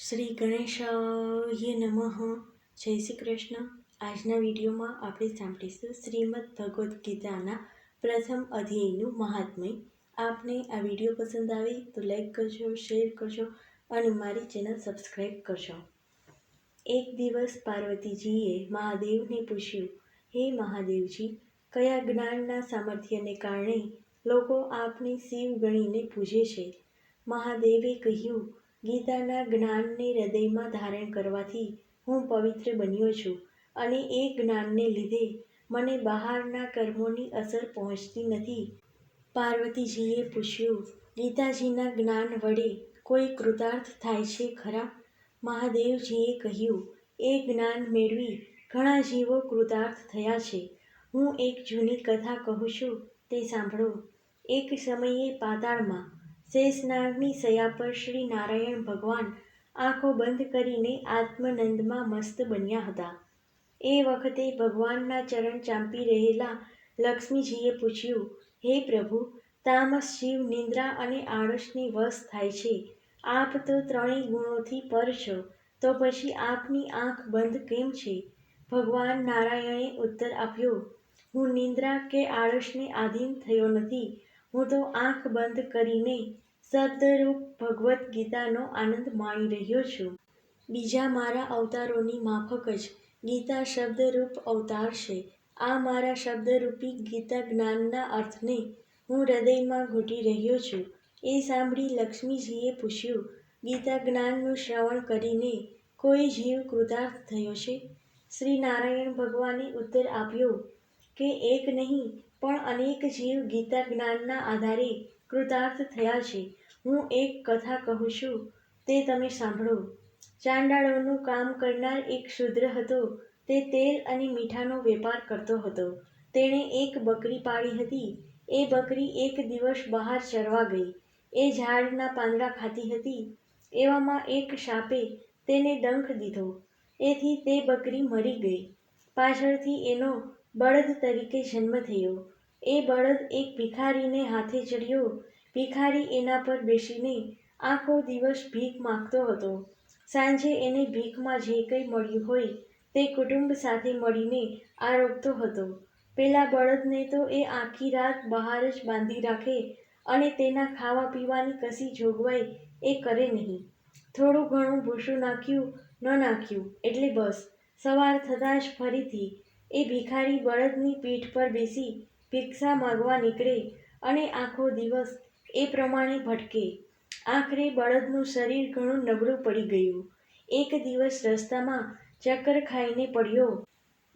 શ્રી ગણેશાય નમઃ. જય શ્રી કૃષ્ણ. આજના વિડીયોમાં આપણે સાંભળીશું શ્રીમદ ભગવદ્ ગીતાના પ્રથમ અધ્યાયનું મહાત્મય. આપને આ વીડિયો પસંદ આવે તો લાઈક કરજો, શેર કરજો અને મારી ચેનલ સબસ્ક્રાઈબ કરજો. એક દિવસ પાર્વતીજીએ મહાદેવને પૂછ્યું, હે મહાદેવજી, કયા જ્ઞાનના સામર્થ્યને કારણે લોકો આપને શિવ ગણીને પૂજે છે? મહાદેવે કહ્યું ગીતાના જ્ઞાનને હૃદયમાં ધારણ કરવાથી હું પવિત્ર બન્યો છું અને એ જ્ઞાનને લીધે મને બહારના કર્મોની અસર પહોંચતી નથી. પાર્વતીજીએ પૂછ્યું, ગીતાજીના જ્ઞાન વડે કોઈ કૃતાર્થ થાય છે ખરા? મહાદેવજીએ કહ્યું, એ જ્ઞાન મેળવી ઘણા જીવો કૃતાર્થ થયા છે. હું એક જૂની કથા કહું છું, તે સાંભળો. એક સમયે પાતાળમાં શેષનાગની સયા પર શ્રી નારાયણ ભગવાન આંખો બંધ કરીને આત્મનંદમાં મસ્ત બન્યા હતા. એ વખતે ભગવાનના ચરણ ચાંપી રહેલા લક્ષ્મીજીએ પૂછ્યું, હે પ્રભુ, તામસ જીવ નિંદ્રા અને આળસની વશ થાય છે. આપ તો ત્રણેય ગુણોથી પર છો, તો પછી આપની આંખ બંધ કેમ છે? ભગવાન નારાયણે ઉત્તર આપ્યો, હું નિંદ્રા કે આળસને આધીન થયો નથી. હું તો આંખ બંધ કરીને શબ્દરૂપ ભગવદ્ ગીતાનો આનંદ માણી રહ્યો છું. બીજા મારા અવતારોની માફક જ ગીતા શબ્દરૂપ અવતાર છે. આ મારા શબ્દરૂપી ગીતા જ્ઞાનના અર્થને હું હૃદયમાં ઘૂંટી રહ્યો છું. એ સાંભળી લક્ષ્મીજીએ પૂછ્યું, ગીતા જ્ઞાનનું શ્રવણ કરીને કોઈ જીવ કૃતાર્થ થયો છે? શ્રી નારાયણ ભગવાને ઉત્તર આપ્યો, કે એક નહીં પણ અનેક જીવ ગીતા જ્ઞાનના આધારે કૃતાર્થ થયા છે. હું એક કથા કહું છું, તે તમે સાંભળો. ચાંડાળોનું કામ કરનાર એક શૂદ્ર હતો. તે તેલ અને મીઠાનો વેપાર કરતો હતો. તેણે એક બકરી પાળી હતી. એ બકરી એક દિવસ બહાર ચરવા ગઈ. એ ઝાડના પાંદડા ખાતી હતી. એવામાં એક સાપે તેને ડંખ દીધો. એથી તે બકરી મરી ગઈ. પાછળથી એનો બળદ તરીકે જન્મ થયો. એ બળદ એક ભિખારીને હાથે ચડ્યો. ભિખારી એના પર બેસીને આખો દિવસ ભીખ માગતો હતો. સાંજે એને ભીખમાં જે કંઈ મળ્યું હોય તે કુટુંબ સાથે મળીને આરોગતો હતો. પેલા બળદને તો એ આખી રાત બહાર જ બાંધી રાખે અને તેના ખાવા પીવાની કશી જોગવાઈ એ કરે નહીં. થોડું ઘણું ભૂસું નાખ્યું ન નાખ્યું એટલે બસ. સવાર થતાં જ ફરીથી એ ભિખારી બળદની પીઠ પર બેસી ભિક્ષા માગવા નીકળે અને આખો દિવસ એ પ્રમાણે ભટકે. આખરે બળદનું શરીર ઘણું નબળું પડી ગયું. એક દિવસ રસ્તામાં ચક્કર ખાઈને પડ્યો.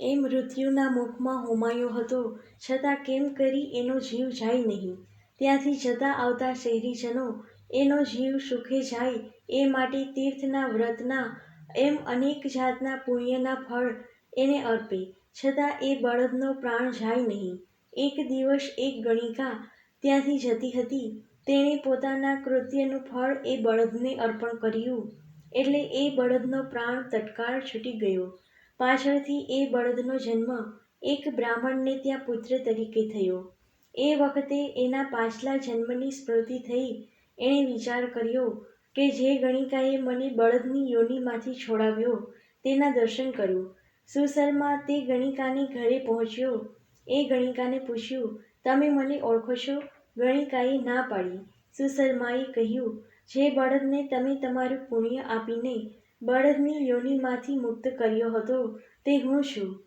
એ મૃત્યુના મુખમાં હોમાયો હતો, છતાં કેમ કરી એનો જીવ જાય નહીં. ત્યાંથી જતા આવતા શહેરીજનો, એનો જીવ સુખે જાય એ માટે તીર્થના વ્રતના એમ અનેક જાતના પુણ્યના ફળ એને અર્પે, છતાં એ બળદનો પ્રાણ જાય નહીં. એક દિવસ એક ગણિકા ત્યાંથી જતી હતી. તેણે પોતાના કૃત્યનું ફળ એ બળદને અર્પણ કર્યું. એટલે એ બળદનો પ્રાણ તત્કાળ છૂટી ગયો. પાછળથી એ બળદનો જન્મ એક બ્રાહ્મણને ત્યાં પુત્ર તરીકે થયો. એ વખતે એના પાછલા જન્મની સ્મૃતિ થઈ. એણે વિચાર કર્યો કે જે ગણિકાએ મને બળદની યોનિમાંથી છોડાવ્યો, તેના દર્શન કરું. સુસરમાં તે ગણિકાને ઘરે પહોંચ્યો. એ ગણિકાને પૂછ્યું, તમે મને ઓળખો છો? ગણિકાએ ના પાડી. સુશર્માએ કહ્યું, જે બળદને તમે તમારું પુણ્ય આપીને બળદની યોનિમાંથી મુક્ત કર્યો હતો, તે હું છું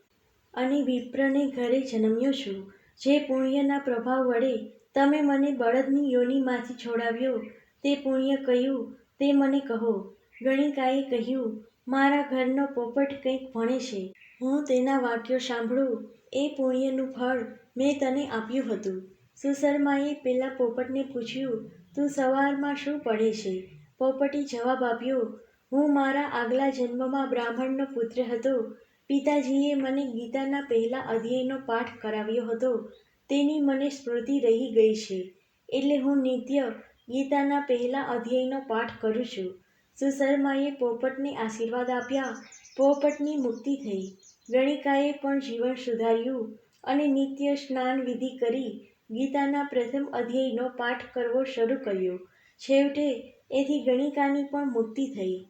અને વિપ્રને ઘરે જન્મ્યો છું. જે પુણ્યના પ્રભાવ વડે તમે મને બળદની યોનિમાંથી છોડાવ્યો, તે પુણ્ય કયું તે મને કહો. ગણિકાએ કહ્યું મારા ઘરનો પોપટ કંઈક ભણે છે. હું તેના વાક્યો સાંભળું, એ પુણ્યનું ફળ મેં તને આપ્યું હતું. સુશર્માએ પેલા પોપટને પૂછ્યું, તું સવારમાં શું પડે છે? પોપટે જવાબ આપ્યો, હું મારા આગલા જન્મમાં બ્રાહ્મણનો પુત્ર હતો. પિતાજીએ મને ગીતાના પહેલા અધ્યાયનો પાઠ કરાવ્યો હતો. તેની મને સ્મૃતિ રહી ગઈ છે. એટલે હું નિત્ય ગીતાના પહેલા અધ્યાયનો પાઠ કરું છું. સુશર્માએ પોપટને આશીર્વાદ આપ્યા. પોપટની મુક્તિ થઈ. ગણિકાએ પણ જીવન સુધાર્યું અને નિત્ય સ્નાન વિધિ કરી ગીતાના પ્રથમ અધ્યાયનો પાઠ કરવો શરૂ કર્યો. છેવટે એથી ગણિકાની પણ મુક્તિ થઈ.